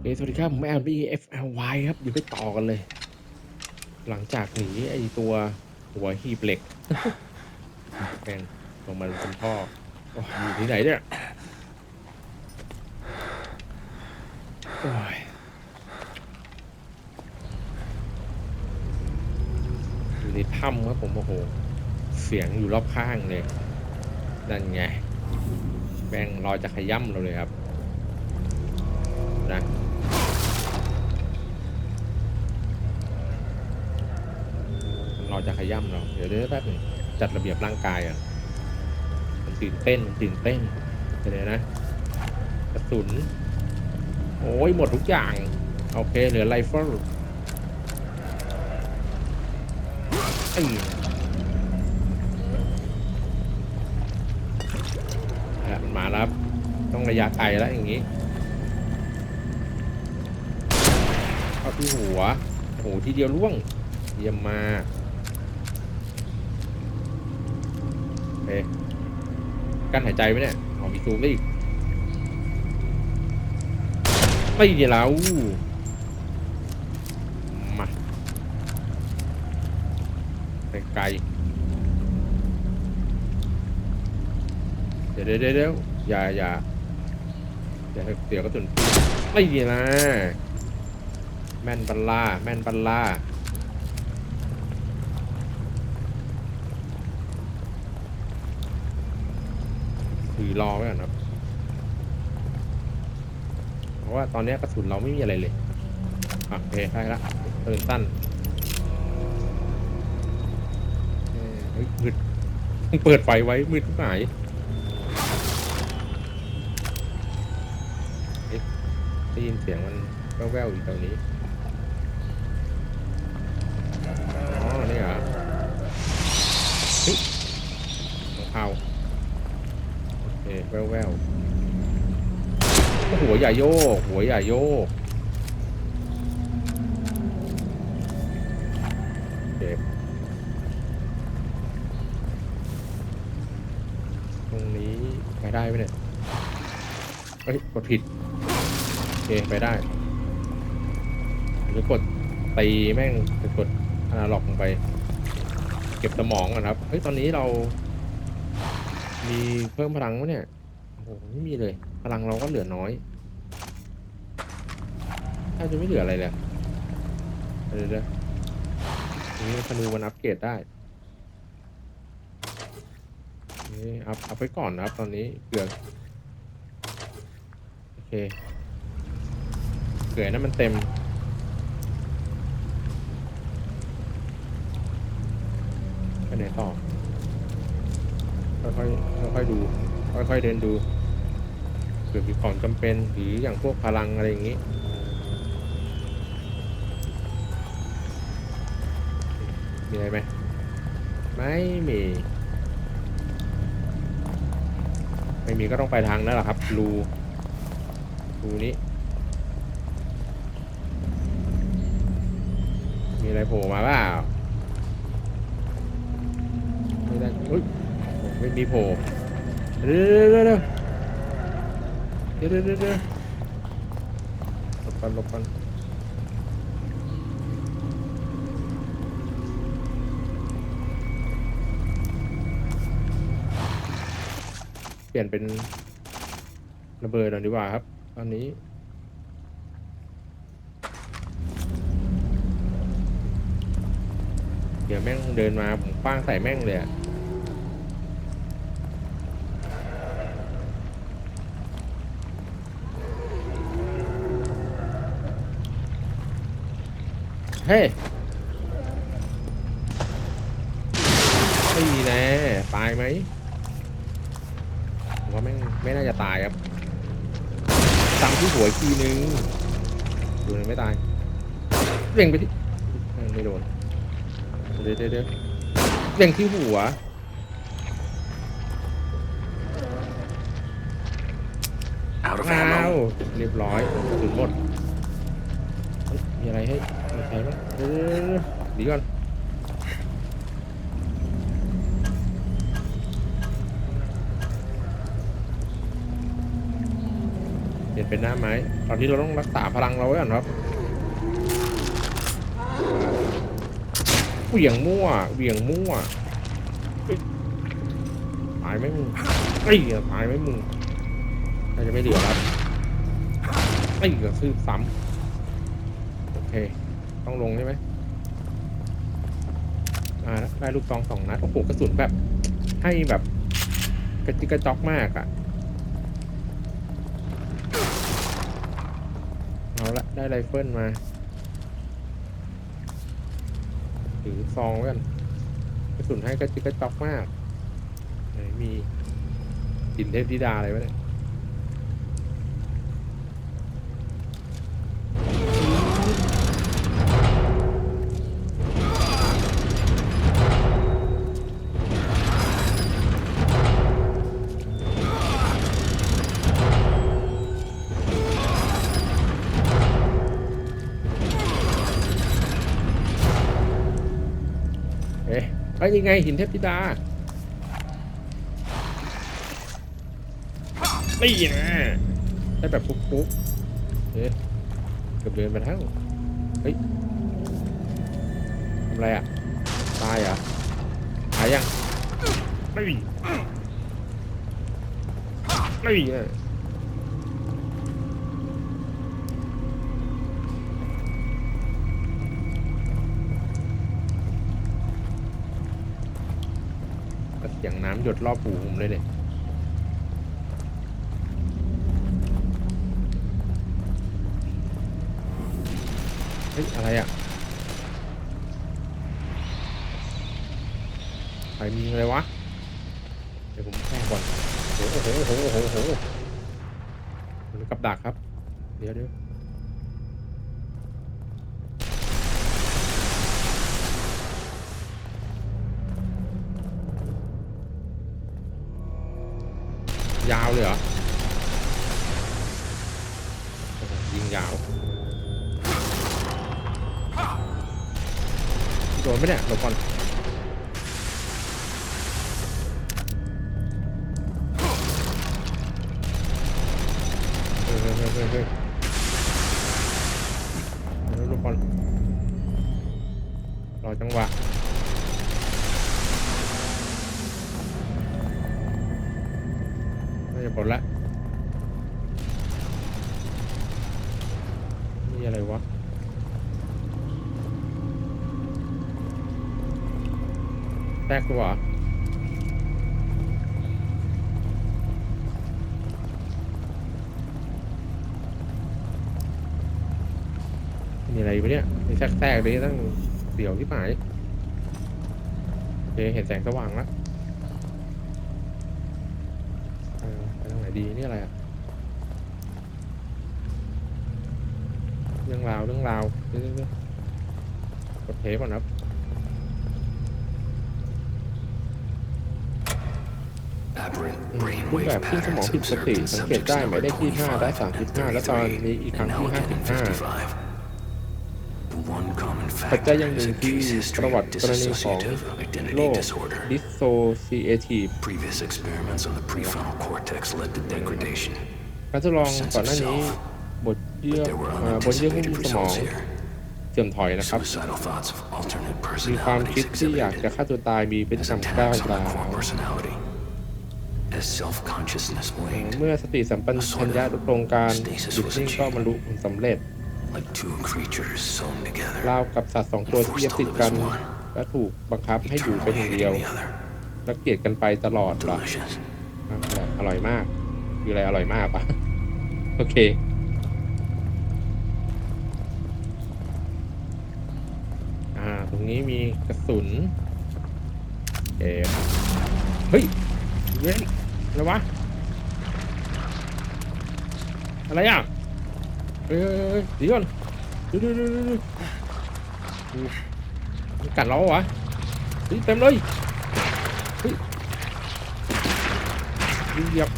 เฮ้ยสวัสดีครับผมแอลบีเอฟเอลวครับอยู่ไปต่อกันเลย หลังจากหนีไอตัวหัวหีบเหล็กแม่งลงมาเป็นท่อโอ้ยอยู่ที่ไหนเนี่ยโอ้ยอยู่ในถ้ำครับผมโอ้โห เสียงอยู่รอบข้างเลยนั่นไงแม่งรอจะขย่ำเราเลยครับนะ รอจะขย่ำเรา เดี๋ยวเดี๋ยวแป๊บหนึงจัดระเบียบร่างกายอะ มันตื่นเต้นตื่นเต้นเดี๋ยวนะกระสุน โอ้ยหมดทุกอย่าง โอเคเหลือไรเฟิลไอ้อะมันมาแล้ว ต้องระยะไกลแล้วอย่างนี้เข้าที่หัวโอ้โหทีเดียวล่วง เยี่ยมมากโอเค กั้นหายใจไว้เนี่ยเอามีซูมได้อีก ไม่ดี๋ยวมาไกลเดี๋ยวเดี๋ยวเดี๋ยวอย่าอย่าอย่าให้เสียกระสุนไม่เดี๋ยวนะ แม่นบัลล่า แม่นบัลล่า ถือรอไว้ก่อนครับ เพราะว่าตอนนี้กระสุนเราไม่มีอะไรเลยโอเคได้ละปืนสั้นเอ้ยเฮ้ยมืดต้องเปิดไฟไว้มืดทุกหายเอ๊ะได้ยินเสียงมันแว่วๆอยู่แถวนี้ แววแววๆหัวอย่โยก หัวอย่โยกโอเคตรงนี้ไปได้ไหมเนี่ยเฮ้ย กดผิด โอเค ไปได้หรือกดตีแม่งจะกดอนาล็อกลงไป เก็บสมองก่อนครับ เฮ้ย ตอนนี้เรา มีเพิ่มพลังไหมเนี่ย โอ้โหไม่มีเลย พลังเราก็เหลือน้อยถ้าจะไม่เหลืออะไรเลยเดี๋ยวเดี๋ยวนี่ธนูมันอัปเกรดได้นี่อัพอัพไว้ก่อนนะครับตอนนี้เผื่อโอเคเผื่อนั้นมันเต็มไปไหนต่อค่อยๆค่อยๆดู ค่อยๆเดินดู เผื่อมีของจำเป็นหรืออย่างพวกพลังอะไรอย่างนี้ มีอะไรไหม ไม่มี ไม่มีก็ต้องไปทางนั่นแหละครับ รู รูนี้ มีอะไรโผล่มาเปล่าไม่ได้เฮ้ย ไม่มีโผล่เดี๋ยวเดี๋ยว เดี๋ยวเดี๋ยวเดี๋ยวหลบกันหลบกันเปลี่ยนเป็นระเบิดหน่อยดีกว่าครับตอนนี้เดี๋ยวแม่งเดินมาผมคว้างใส่แม่งเลยอะ เฮ้ยไม่มีแน่ตายไหมผมว่าแม่งไม่น่าจะตายครับซ้ำที่หัวอีกทีนึงดูเลยไม่ตายเร่งไปที่เออไม่โดนเดี๋ยวเดี๋ยวเดี๋ยวเร่งที่หัว Out of อ้าว ammo. เรียบร้อยกระสุนหมดเฮ้ย มีอะไรให้มีใครบ้างเดี๋ยวเดี๋ยวเดี๋ยวเดี๋ยวดีก่อนเปลี่ยนเป็นหน้าไม้ตอนนี้เราต้องรักษาพลังเราไว้ก่อนครับเหวี่ยงมั่วเหวี่ยงมั่วตายไหมมึงไอ้ยตายไหมมึงน่าจะไม่เหลือแล้วไอ้ยกระซื้อซ้ำ ต้องลงใช่ไหมอ่าได้ลูกซองสองนัดโอ้โหกระสุนแบบ ให้แบบกระจิกกระจอกมากอะเอาละได้ไรเฟิลมาถือซองไว้กันกระสุนให้กระจิกกระจอกมากไหนมีหินเทพธิดาอะไรวะเนี่ย อ๊ะไปยังไงหินเทพธิดานี่นะได้แบบปุ๊บๆเอ๊ะเกือบเดินไปทั้งเฮ้ยทำไรอะ ตายเหรอตายยังไม่มีไม่ อะแต่เสียงน้ำหยดรอบหูผมเลยเนี่ยเฮ้ย อะไรอะใครมีอะไรวะ เดี๋ยวผมแข่ก่อนโอ้โหโอ้โหโอ้โหโอ้โหมันกับดักครับ เดี๋ยวเดี๋ยว ยาวเลยเหรอยิงยาวโดนไหมเนี่ยหลบก่อนเฮ้ยเฮ้ยเฮ้ยเฮ้ยหลบก่อนรอจังหวะ น่าจะปลดละนี่อะไรวะแทรกตัวเหรอมีอะไรอยู่เนี่ยมีแทรกแทกเลยตั้งเดี่ยวที่หมายโอเคเห็นแสงสว่างแล้วเออไปทางไหน ดีนี่อะไรอะเรื่องราวเรื่องราวเรื่อยๆกดเทปก่อนครับ Aberrant รูป brainwave แบบขึ้นสมอง patterns ผิดปกติ observed in สังเกต subjects ได้หมาย numbered เลขที่5และ25 35และตอนนี้อีกครั้ง and ที่ now again 55 ปัจจัย factor อย่างห is นึ่ง a ที่ case ป history ระวั of ติกรณีของ dissociative โร identity ค disorder. dissociative Previous experiments on the prefrontal cortex led to degradation. การทดลองก่อนหน้านี้บทเยื่อ There were เอ่อบนเยื่อหุ้ม unanticipated สมอง results here. เสื่อมถอยนะครับ Suicidal thoughts of alternate มีความคิด personalities ที่อยาก exhibited จะฆ่าตัวตายมีพฤติ as กรรมก้าว attacks on ร้า the core ว personality. As self-consciousness waned, เมื่อสติสัมปัญญะโครงการหยุดนิ่งก็บรรลุผลสำเร็จ like two creatures sewn together, ราวกับสัตว์สองตัวที่ยึดติดกัน และถูกบังคับให้อยู่ eternally เป็นหนึ่งเดียว hating the other. และเกลียดกันไปตลอดเหรอ Delicious. อะอร่อยมาก คืออะไรอร่อยมากปะ โอเค อ่า ตรงนี้มีกระสุนเอเฮ้ยเว้ยอะไรวะ อะไรอะ เฮ้ยเฮ้ยเฮ้ยเดี๋ยวก่อนดูดูดูดูดูดูมันกัดเราเหรอวะเฮ้ยเต็มเลยเฮ้ยเหยียบ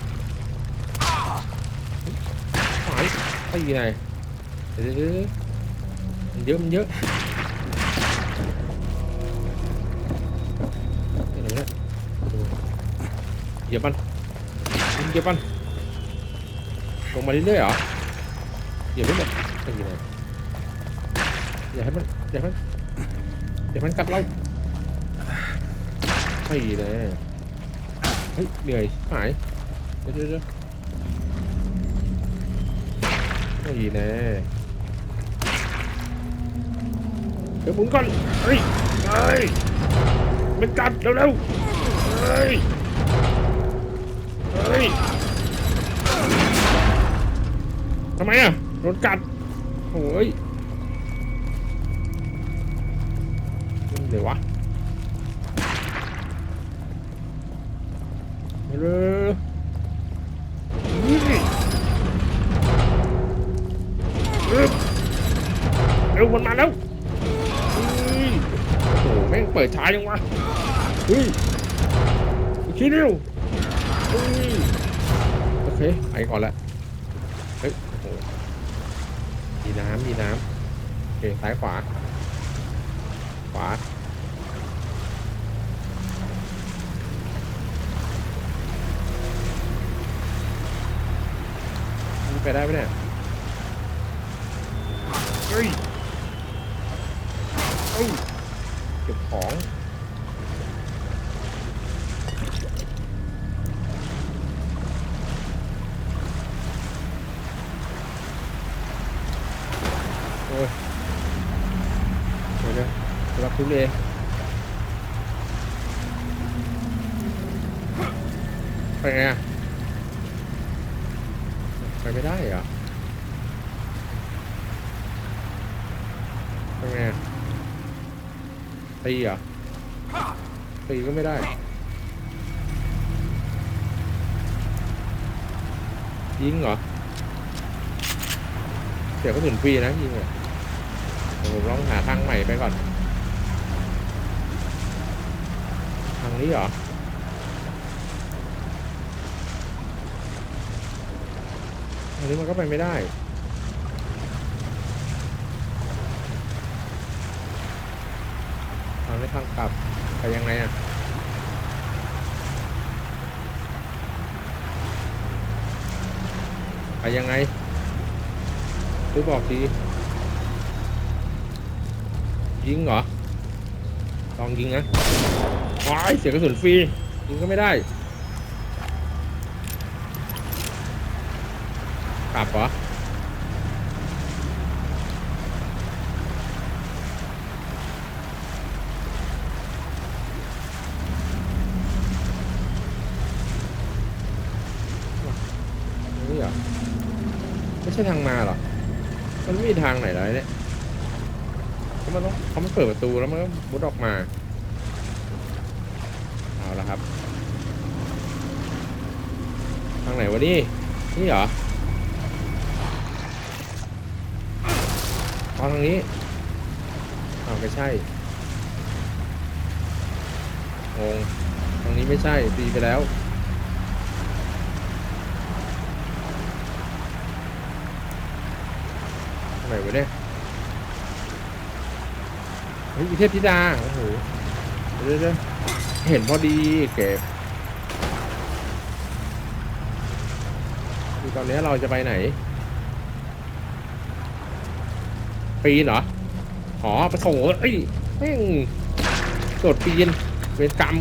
หายตีไหนเดี๋ยวเดี๋ยวเดี๋ยวมันเยอะมันเยอะเดี๋ยวนะเหยียบมันเหยียบมันลงมาเรื่อยๆเหรอ อย่าไม่หมดตีเลยอย่าให้มันอย่าให้มันอย่าให้มันกัดเราตีเลยเฮ้ยเหนื่อยหายเดี๋ยวเดี๋ยวเดี๋ยวตีแน่เดี๋ยวหมุนก่อนเฮ้ยเฮ้ยมันกัดเร็วๆเฮ้ยเฮ้ยทำไมอะ นกัดโอ้ยเดี๋ยววะเร็วนี่เร็วเร็วมันมาแล้วเฮ้ยโอ้โหแม่งเปิดช้ายังวะเฮ้ยอีกทีเร็วโอเคไปก่อนละ เฮ้ย โอ้โห มีน้ำมีน้ำโอเคซ้ายขวา ขวานี่ไปได้ไหมเนี่ย เฮ้ยเฮ้ยเก็บของ โอ้ยเดี๋ยวเดี๋ยว สำหรับทุเรไปไงอะไปไม่ได้เหรอไปไงอะตีเหรอตีก็ไม่ได้ยิงเหรอเดี๋ยวก็ถึงฟรีนะยิงเดี๋ยผมลองหาทางใหม่ไปก่อน ทา งนี้เหรอทางนี้มันก็ไปไม่ได้ทางนี้ทางกลับ ไปยังไงอะไปยังไงซื้อบอกทียิงเหรอลองยิงนะ ว้ายเสียกระสุนฟรียิงก็ไม่ได้กลับเหรอนี่เหรอไม่ใช่ทางมาเหรอ มันไม่มีทางไหนเลยเนี่ยเขามันต้องเขามันเปิดประตูแล้วมันก็มุดออกมา เอาละครับ ทางไหนวะนี่ นี่เหรอทางนี้อ้าวไม่ใช่งงทางนี้ไม่ใช่ตีไปแล้วทางไหนวะเนี่ยเฮ้ยมีเทพธิดา โอ้โหเดี๋ยวเดี๋ย เห็นพอดีเก็บคือตอนนี้เราจะไปไหน ปีนเหรอ อ๋อไปโถเอ้ยแม่งโดดปีนเวรกรรม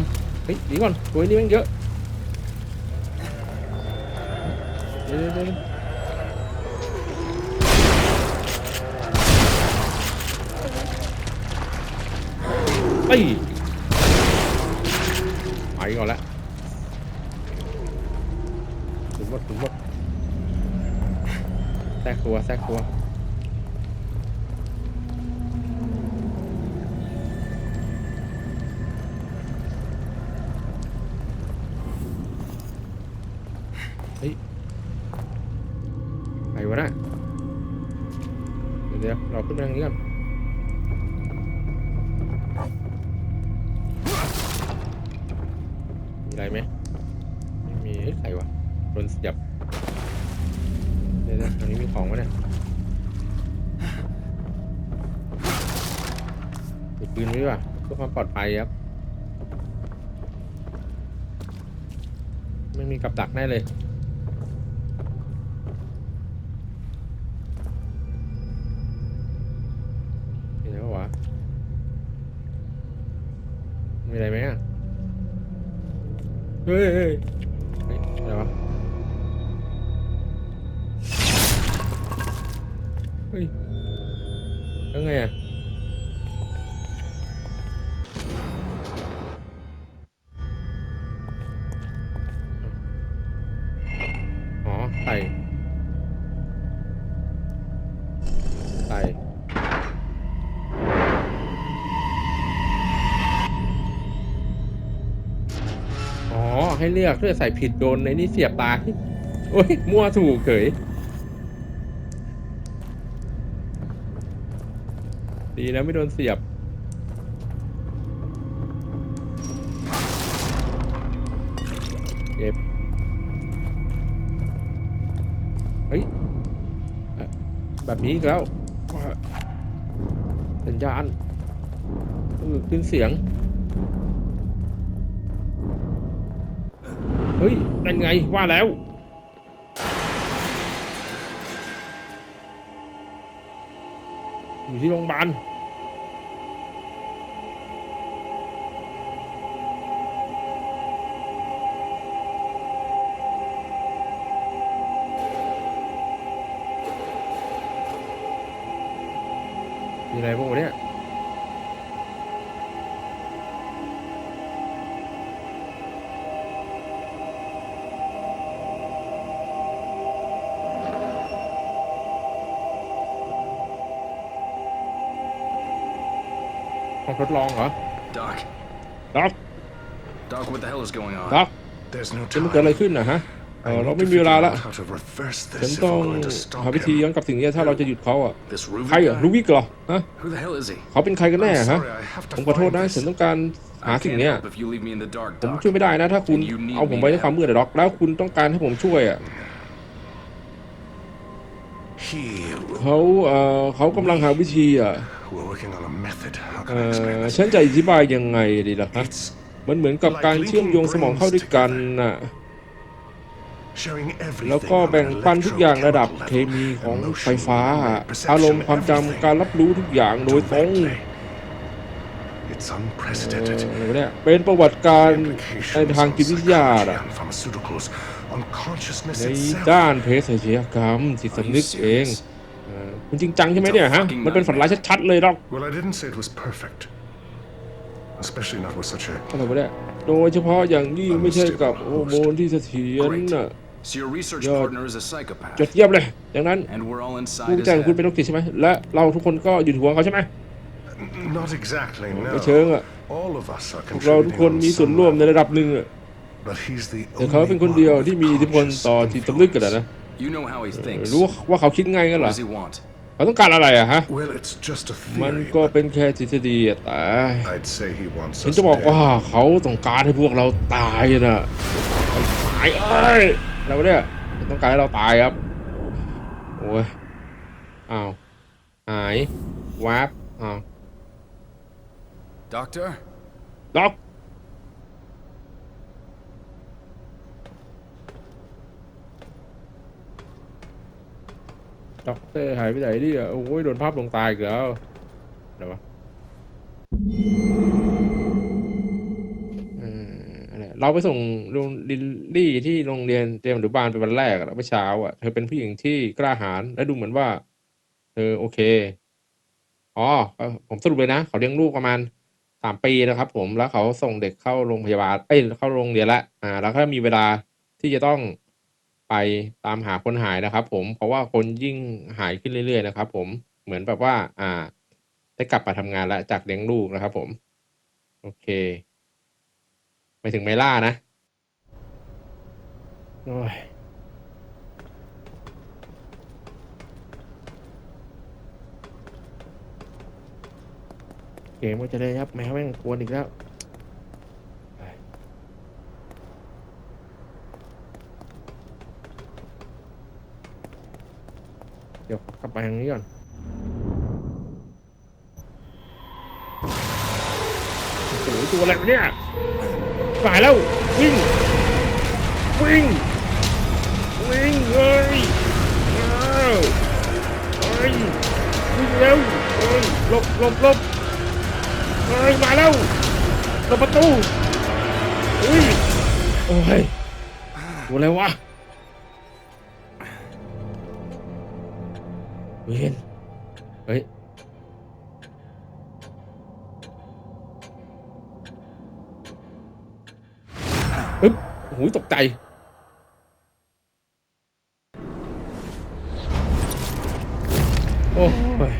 เฮ้ยหนีก่อนตัวนี้แม่งเยอะเดี๋ยวเฮ้ย ไปก่อนละถึงหมดถึงหมดแทรกตัวแทรกตัวเฮ้ยใครวะน่ะเดี๋ยวเดี๋ยวเราขึ้นไปทางนี้ก่อน ความปลอดภัยครับ ไม่มีกับดักแน่เลยเห็นไหวะมีอะไรไหมอะ เฮ้ย อ๋อให้เลือกถ้าจะใส่ผิดโดนในนี่เสียบตายโอ้ยมั่วถูกเฉยดีนะไม่โดนเสียบเก็บเฮ้ย แบบนี้อีกแล้ว สัญญาณเออขึ้นเสียง เฮ้ยเป็นไงว่าแล้ว อยู่ที่โรงพยาบาลมีอะไรบ้างวะเนี่ย ลองเหรอ Doc. ด็อก Doc, what the hell is going on? ด็อก There's no จะมันเกิดอะไร time. ขึ้นนะฮะเอ I อ need เรา to ไม่มีเว figure ลา out ละ how to reverse ฉัน this if ต้อง we're going to stop หาวิธี him. ย้อนกลับสิ่งนี้ถ้าเราจะหยุดเขาอะ This Ruvik ใครอะ guy? ลูวิกเหรอฮะ Who the hell is he? เขาเป็นใครกันแน่ I'm ฮะ sorry, I have to ผมขอโทษ find นะ this. ฉันต้องการหา I สิ่ง can't เนี้ย help if you leave me in the dark, ผม Doc. ช่วยไม่ได้นะ ถ้าคุณ And you need เอาผมไว้ me ใน now. ความมืดอะด็อกแล้วคุณต้องการให้ผมช่วยอะ He. เขาเอ่อเขากำลังหาวิธีอะ We're working on a method. How เอ่ can I explain อ this? ฉันจะอธิบายยังไงดีล่ะฮะ It's มันเหมือนกับการเชื่อมโยงสมองเข้าด้วยกันน่ะ sharing แล้ว everything ก็ on แบ่ง an ปันทุกอย่างระดับ electrochemical เคมี level. ของ Emotion, ไฟฟ้า memory, อารมณ์ perception, ความจำ everything. การรับรู้ทุกอย่างโดยตรง Directly. It's เอ่อ unprecedented. อะไรวะเนี่ยเป็นประวัติการ The ใน implications ทาง on จิตวิทยา psychology น่ะ and pharmaceuticals, on consciousness ใน itself. ด้านเภสัชกรรมจิต Are สำ you นึกเอง serious? เอ่ อคุณจริงจังใช่ไหมเนี่ยฮะ It's a fucking มันเป็นฝันร้ายชัดๆเลยด็อก Well, I didn't say it was perfect. Especially not with such a อะไรวะเนี่ยโดยเฉพาะอย่างยิ่งไม่ใช่กับฮอร์โมนที่เสถียร Great. น่ะ So your research Yeah. partner is a psychopath. จดเยี่ยมเลย ดังนั้น And we're all ผู้ inside วิ his จัยของคุณเป็น head. โรคจิตใช่ไหม และเราทุกคนก็อยู่ในหัวเขาใช่ไหม Not exactly, ไม่เชิง no. อะ All of us are พวกเราทุกคน contributing มี on ส่วน some ร่วมใน level. ระดับหนึ่งอะ But he's the แต่เขาเป็นคนเดียวที่มีอิทธิพลต่อจิตสำนึกกันอะนะ You know how he เออ thinks. รู้ว่าเขาคิดไงกัน What เหรอ does he want? เขาต้องการอะไรอะฮะ Well, it's just a มัน theory. ก็ but เป็นแค่ทฤษฎีอะแต่ I'd say he wants ฉัน us จะบอก dead. ว่าเขาต้องการให้พวกเราตายนะตายเอ้ยแล้วะเนี่ยต้องการให้เราตายครับ โอ้ย อ้าวหายวับอ้าว Doctor? ด็อก ด็อกเตอร์หายไปไหนดิอะโอ้ยโดนภาพลงตายอีกแล้วอะไรวะเรเราไปส่งลุงลิลลี่ที่โรงเรียนเตรียมอนุบาลเป็นวันแรกอะเมื่อเช้าอะเธอเป็นผู้หญิงที่กล้าหาญและดูเหมือนว่าเธอโอเคอ๋อเอ่อผมสรุปเลยนะเขาเลี้ยงลูกประมาณสามปีนะครับผมแล้วเขาส่งเด็กเข้าโรงพยาบาลเอ้ยเข้าโรงเรียนละอ่า แล้วก็มีเวลาที่จะต้อง ไปตามหาคนหายนะครับผม เพราะว่าคนยิ่งหายขึ้นเรื่อยๆนะครับผมเหมือนแบบว่า อ่า ได้กลับมาทำงานแล้วจากเลี้ยงลูกนะครับผม โอเคไปถึงไมล่านะโอ้ยเกมก็จะได้ครับแมวแม่งกวนอีกแล้ว เดี๋ยวกลับ ไปทางนี้ก่อน โอ้ตัวอะไรวะเนี่ยตายแล้ว วิ่ง วิ่ง วิ่งเอ้ยอ้าวเอ้ยวิ่งเร็วเอ้ยหลบหลบหลบเอ้ยมาแล้วลงประตูอุ้ยโอ้ยตัวอะไรวะ เวนเฮ้ยปึ๊บโอ้โหตกใจ โอ้ย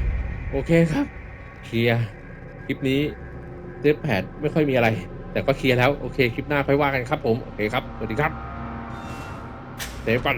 โอเคครับ เคลียร์คลิปนี้เซฟแพดไม่ค่อยมีอะไร แต่ก็เคลียร์แล้ว โอเค คลิปหน้าค่อยว่ากันครับผม โอเคครับ สวัสดีครับเซฟก่อน